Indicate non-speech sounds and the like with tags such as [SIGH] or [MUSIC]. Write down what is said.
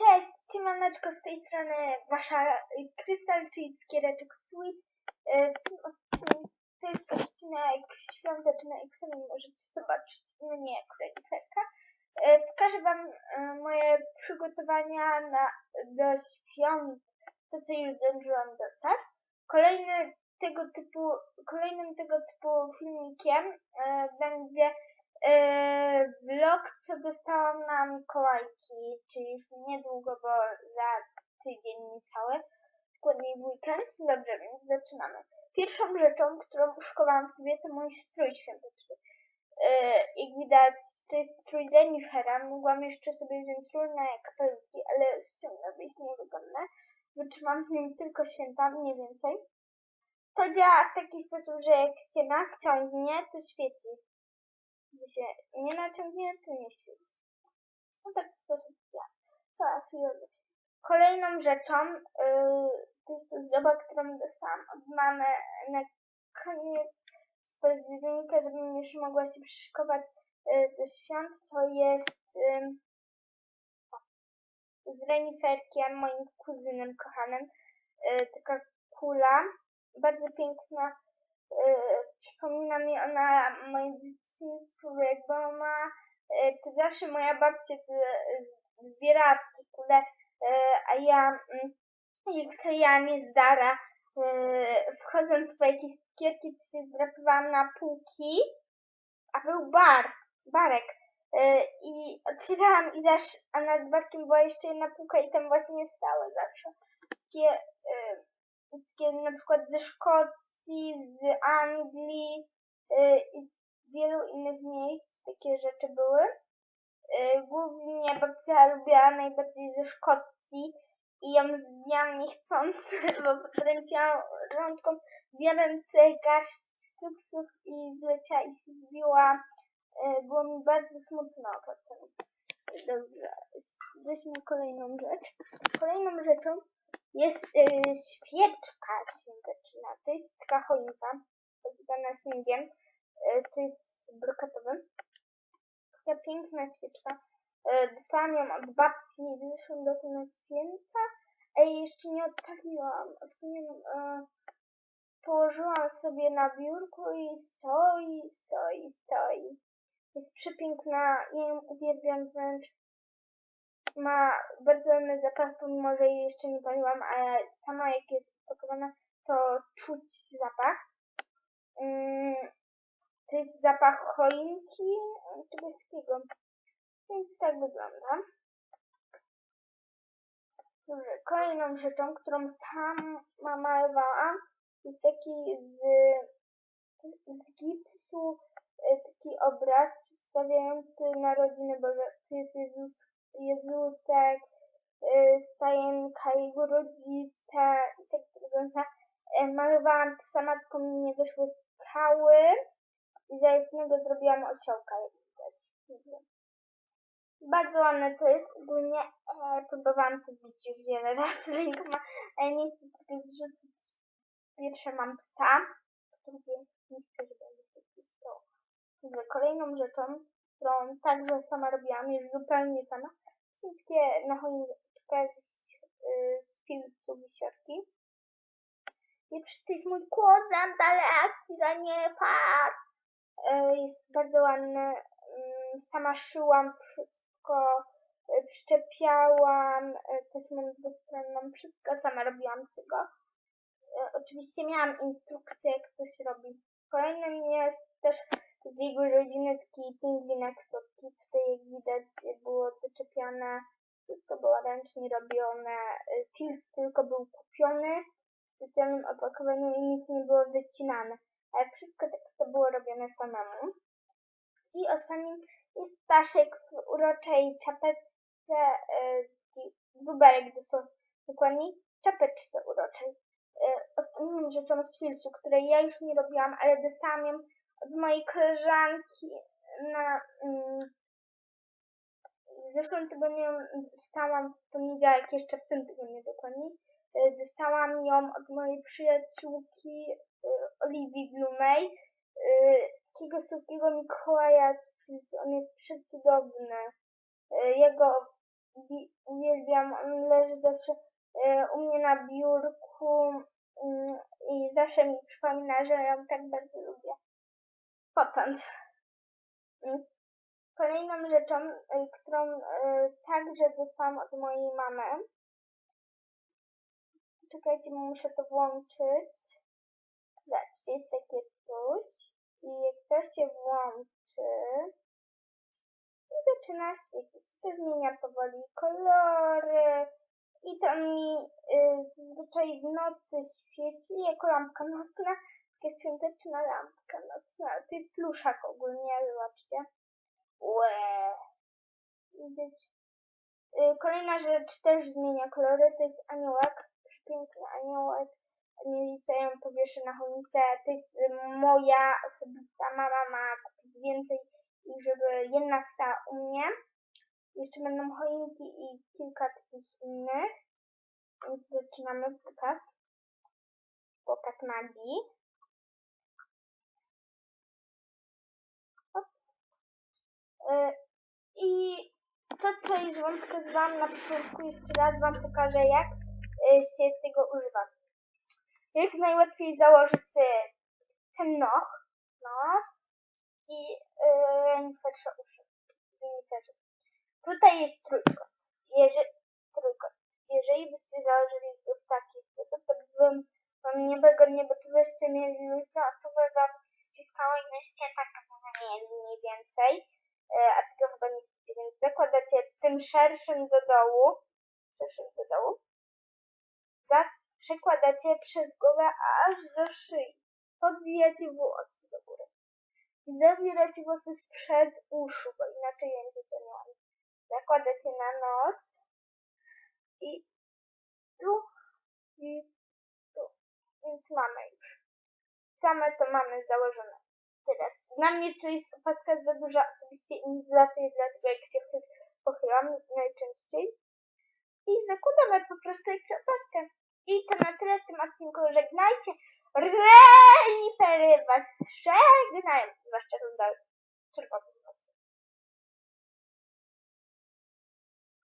cześć, siemaneczko z tej strony wasza Krystal, czyli Cukiereczek Sweet. E, W tym odcinku, to jest odcinek świąteczny, sami możecie zobaczyć, no nie jako reniferka. E, Pokażę wam e, moje przygotowania na, do świąt, to co już zdążyłam dostać. Kolejny tego typu, kolejnym tego typu filmikiem będzie vlog, co dostałam na Mikołajki, czyli już niedługo, bo za tydzień niecały, dokładniej w weekend. Dobrze, więc zaczynamy. Pierwszą rzeczą, którą uszkowałam sobie, to mój strój świąteczny. Jak widać, to jest strój Renifera. Mogłam jeszcze sobie wziąć różne kapeluszki, ale ściągnę, jest niewygodne. Wytrzymam w nim tylko święta, mniej więcej. To działa w taki sposób, że jak się naciągnie, to świeci. Gdy się nie naciągnie, nie świeci. No tak w sposób działa. Cała filozofia. Kolejną rzeczą yy, to jest ozdoba, którą dostałam od mamy na koniec z października, żebym już mogła się przyszykować yy, do świąt. To jest yy, z reniferkiem, moim kuzynem kochanym. Yy, taka kula, bardzo piękna. Yy, przypomina mi ona moje dzieciństwo, jak mama, yy, to zawsze moja babcia zbierała takie kule, yy, a ja, yy, jak to ja nie zdara, wchodząc po jakieś cukierki, to się zdrapywałam na półki, a był bar, barek. I otwierałam i zaś, a nad barkiem była jeszcze jedna półka i tam właśnie stały zawsze. Takie, takie na przykład ze Szkocji, z Anglii yy, i z wielu innych miejsc takie rzeczy były. Yy, głównie babcia lubiła najbardziej ze Szkocji i ją zbijałam niechcący, [LAUGHS] bo podręciłam rączką biorąc garść cuksów i zleciała i się zbiła. Yy, było mi bardzo smutno potem. Dobrze, weźmy kolejną rzecz. Kolejną rzeczą jest y, świeczka świąteczna. To jest taka choinka posypana śniegiem. Y, to jest brokatowy. Taka piękna świeczka. Y, dostałam ją od babci w zeszłym roku na święta, a jeszcze nie odpaliłam. Ostatnio y, położyłam sobie na biurku i stoi, stoi, stoi. Jest przepiękna, ja ją uwielbiam wręcz ma bardzo ładny zapach, pomimo że jej jeszcze nie paliłam, ale sama jak jest spakowana, to czuć zapach. Mm, to jest zapach choinki, czegoś takiego. Więc tak wygląda. Dobrze, kolejną rzeczą, którą sama malowałam, jest taki z, z gipsu e, taki obraz przedstawiający narodziny Boże. To jest Jezus Jezusek, y, stajenka, jego rodzice i tak wygląda. Y, Malowałam sama, tylko mi nie wyszły skały i za jednego zrobiłam osiołka, jak widać. Bardzo ładne to jest. Ogólnie e, próbowałam to zbić już wiele razy [LAUGHS] rękoma, ale nie chcę tego zrzucić. Pierwsze mam psa, drugie nie chcę, żeby on stało. Kolejną rzeczą, także sama robiłam, już zupełnie sama, takie na choinkę z filcu wisiorki. I to jest mój kłod daleki, za nie par. Jest bardzo ładny. Mm, Sama szyłam wszystko, y, przyczepiałam, y, też mam dwustronną, wszystko sama robiłam z tego. Oczywiście miałam instrukcję, jak się robi. Kolejnym jest też z jego rodziny taki pingwinek słodki. Tutaj jak widać było doczepiane, wszystko było ręcznie robione. Filc tylko był kupiony w specjalnym opakowaniu i nic nie było wycinane. Ale wszystko tak to było robione samemu. I ostatnim jest ptaszek w uroczej czapeczce, yy, dosłownie, dokładniej, czapeczce uroczej. Yy, ostatnią rzeczą z filcu, której ja już nie robiłam, ale dostałam ją od mojej koleżanki na mm, w zeszłym tygodniu dostałam w poniedziałek, jeszcze w tym tygodniu dokładniej, y, dostałam ją od mojej przyjaciółki y, Oliwii Blumej, y, takiego słodkiego Mikołaja on jest przecudowny. Ja go bi- uwielbiam, on leży zawsze e, u mnie na biurku mm, i zawsze mi przypomina, że ją tak bardzo lubię. Potąd. Mm. Kolejną rzeczą, e, którą e, także dostałam od mojej mamy. Czekajcie, muszę to włączyć. Zobaczcie, jest takie coś. I jak to się włączy, to zaczyna świecić. To zmienia powoli kolory. I to mi y, zazwyczaj w nocy świeci jako lampka nocna. Taka świąteczna lampka nocna. To jest pluszak ogólnie, zobaczcie. Łe. Widać. Y, Kolejna rzecz też zmienia kolory, to jest aniołek. Przepiękny aniołek. Anielica ją powieszę na choince. To jest y, moja osobista. Mama ma kupić więcej i żeby jedna stała u mnie. Jeszcze będą choinki i kilka takich innych. Więc zaczynamy pokaz. Pokaz magii. To, co już Wam pokazywałam na początku, jeszcze raz Wam pokażę, jak y, się tego używa. Jak najłatwiej założyć y, ten noh, nos i renifersze uszy. Reniferzy. Tutaj jest trójkąt. Jeżeli, trójkąt. Jeżeli byście założyli go w taki sposób, to bym wam niewygodnie, bo tu byście mieli luźno, a tu by wam ściskało i byście tak mieli mniej więcej. E, a tego chyba nie chcecie, więc zakładacie szerszym do dołu, szerszym do dołu, za, przekładacie przez głowę aż do szyi. Podbijacie włosy do góry. I zabieracie włosy sprzed uszu, bo inaczej język to nie ładnie. Zakładacie na nos i tu i tu. Więc mamy już. Same to mamy założone. Teraz dla mnie to jest opaska za duża osobiście i nie zlatuje, dlatego jak się chy- pochylam najczęściej. I zakładamy po prostu jak opaskę. I to na tyle w tym odcinku. Żegnajcie. Renifery was żegnają. Zwłaszcza runda czerwona.